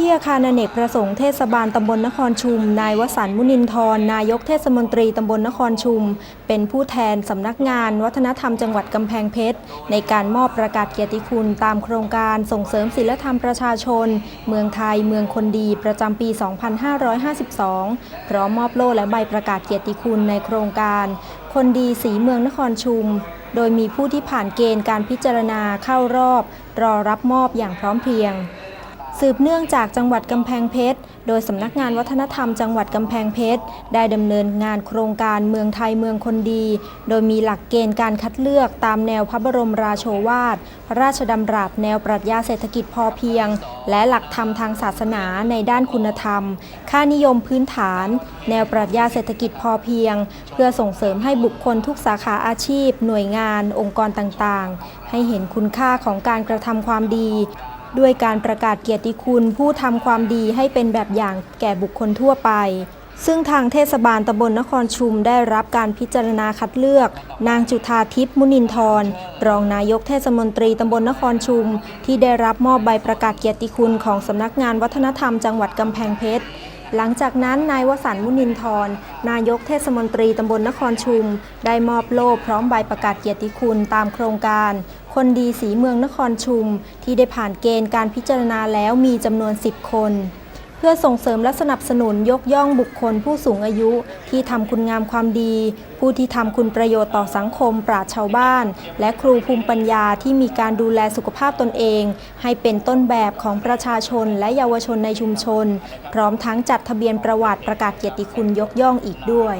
ที่อาคารอเนกประสงค์เทศบาลตำบลนครชุม นายวสันมุนินทรนายกเทศมนตรีตำบลนครชุม เป็นผู้แทนสำนักงาน วัฒนธรรมจังหวัดกำแพงเพชร ในการมอบประกาศเกียรติคุณตามโครงการส่งเสริมศิลธรรมประชาชน เมืองไทยเมืองคนดีประจำปี 2552 พร้อมมอบโล่และใบประกาศเกียรติคุณในโครงการ คนดีสีเมืองนครชุม โดยมีผู้ที่ผ่านเกณฑ์การพิจารณาเข้ารอบ รอรับมอบอย่างพร้อมเพรียง สืบเนื่องจากจังหวัดกำแพงเพชร โดยสำนักงานวัฒนธรรมจังหวัดกำแพงเพชร ได้ดำเนินงานโครงการเมืองไทยเมืองคนดี โดยมีหลักเกณฑ์การคัดเลือกตามแนวพระบรมราโชวาท พระราชดำรัสแนวปรัชญาเศรษฐกิจพอเพียง และหลักธรรมทางศาสนาในด้านคุณธรรม ค่านิยมพื้นฐาน แนวปรัชญาเศรษฐกิจพอเพียง เพื่อส่งเสริมให้บุคคลทุกสาขาอาชีพ หน่วยงาน องค์กรต่างๆ ให้เห็นคุณค่าของการกระทำความดี ด้วยการประกาศเกียรติคุณผู้ทำความดีให้เป็นแบบอย่างแก่บุคคลทั่วไป ซึ่งทางเทศบาลตำบลนครชุมได้รับการพิจารณาคัดเลือก นางจุธาทิพย์มุนินทร รองนายกเทศมนตรีตำบลนครชุม ที่ได้รับมอบใบประกาศเกียรติคุณของสำนักงานวัฒนธรรมจังหวัดกำแพงเพชรหลังจากนั้นนายวสันต์มุนินทรนายกเทศมนตรีตำบลนครชุม ได้มอบโล่พร้อมใบประกาศเกียรติคุณตามโครงการ คนดีสีเมืองนครชุม ที่ได้ผ่านเกณฑ์การพิจารณาแล้วมีจำนวน 10 คน เพื่อส่งเสริมและสนับสนุนยกย่องบุคคลผู้สูงอายุ ที่ทำคุณงามความดี ผู้ที่ทำคุณประโยชน์ต่อสังคมปราชชาวบ้าน และครูภูมิปัญญาที่มีการดูแลสุขภาพตนเอง ให้เป็นต้นแบบของประชาชนและเยาวชนในชุมชน พร้อมทั้งจัดทะเบียนประวัติประกาศเกียรติคุณยกย่องอีกด้วย